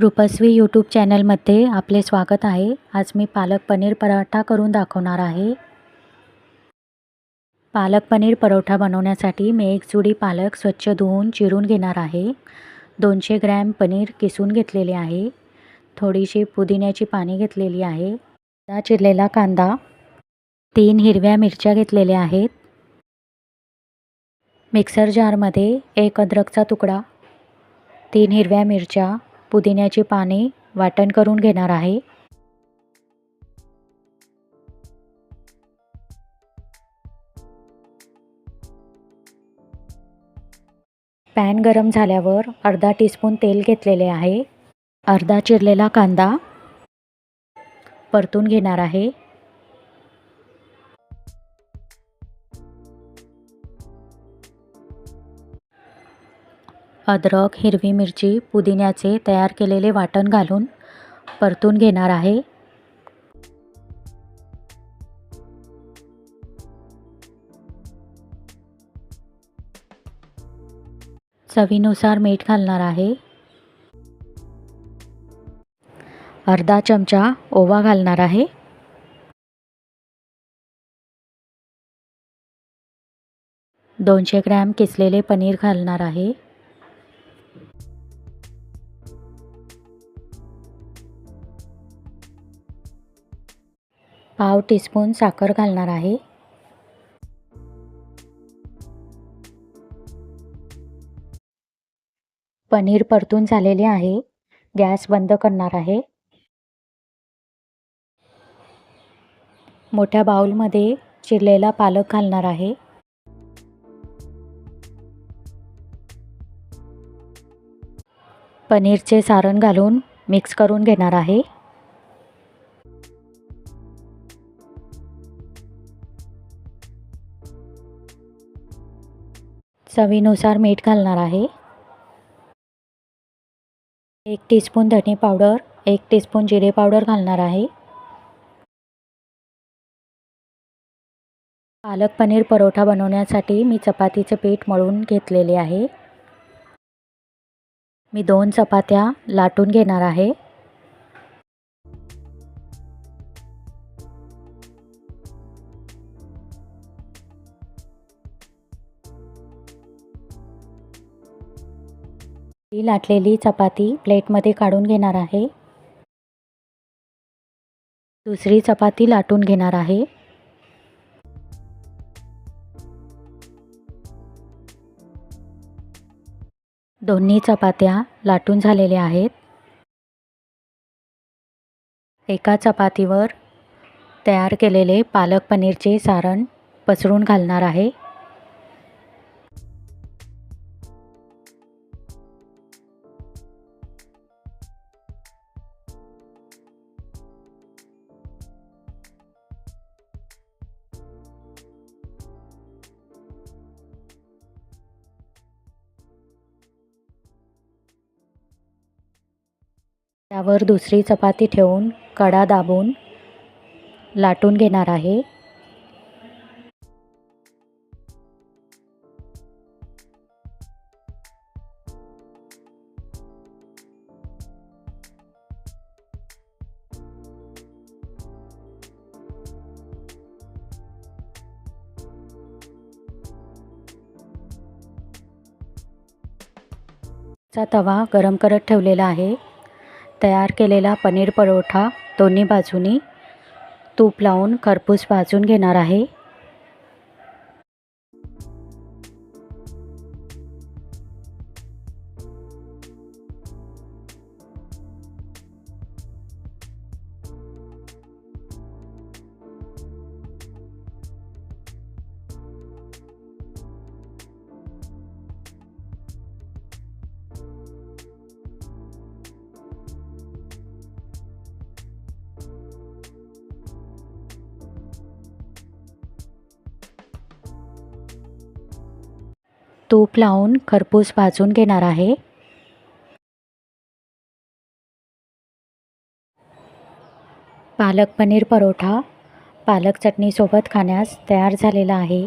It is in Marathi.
रुपस्वी यूट्यूब चॅनलमध्ये आपले स्वागत आहे. आज मी पालक पनीर पराठा करून दाखवणार आहे. पालक पनीर परोठा बनवण्यासाठी मी एक जुडी पालक स्वच्छ धुवून चिरून घेणार आहे. दोनशे ग्रॅम पनीर किसून घेतलेले आहे. थोडीशी पुदिन्याची पाने घेतलेली आहे. अर्धा चिरलेला कांदा. तीन हिरव्या मिरच्या घेतलेल्या आहेत. मिक्सर जारमध्ये एक अद्रकचा तुकडा. तीन हिरव्या मिरच्या. पुदिन्याची पाने वाटण करून घेणार आहे. पॅन गरम झाल्यावर अर्धा टीस्पून तेल घेतलेले आहे. अर्धा चिरलेला कांदा परतून घेणार आहे. अद्रक हिरवी मिरची पुदिन्याचे तयार केलेले वाटण घालून परतून घेणार आहे. चवीनुसार मीठ घालणार आहे. अर्धा चमचा ओवा घालणार आहे. दोनशे ग्रॅम किसलेले पनीर घालणार आहे. पाव टीस्पून साखर घालणार आहे. पनीर परतून झालेले आहे. गॅस बंद करणार आहे. मोठ्या बाउलमध्ये चिरलेला पालक घालणार आहे. पनीरचे सारण घालून मिक्स करून घेणार आहे. चवीनुसार मीठ घालणार आहे. एक टीस्पून धने पावडर एक टीस्पून जिरे पावडर घालणार आहे. पालक पनीर परोठा बनवण्यासाठी मी चपातीचे पीठ मळून घेतलेले आहे. मी दोन चपात्या लाटून घेणार आहे. ही लाटलेली चपाती प्लेटमध्ये काढून घेणार आहे. दुसरी चपाती लाटून घेणार आहे. दोन्ही चपात्या लाटून झालेल्या आहेत. एका चपातीवर तयार केलेले पालक पनीरचे सारण पसरून घालणार आहे. त्यावर दुसरी चपाती ठेवून कडा दाबून लाटून घेणार आहे. चा तवा गरम करत ठेवलेला आहे. तयार केलेला पनीर परोठा दोन्ही बाजूनी तूप लावून खरपूस भाजून घेणार आहे. तूप लावून खरपूस भाजून घेणार आहे. पालक पनीर परोठा पालक चटणीसोबत खाण्यास तयार झालेला आहे.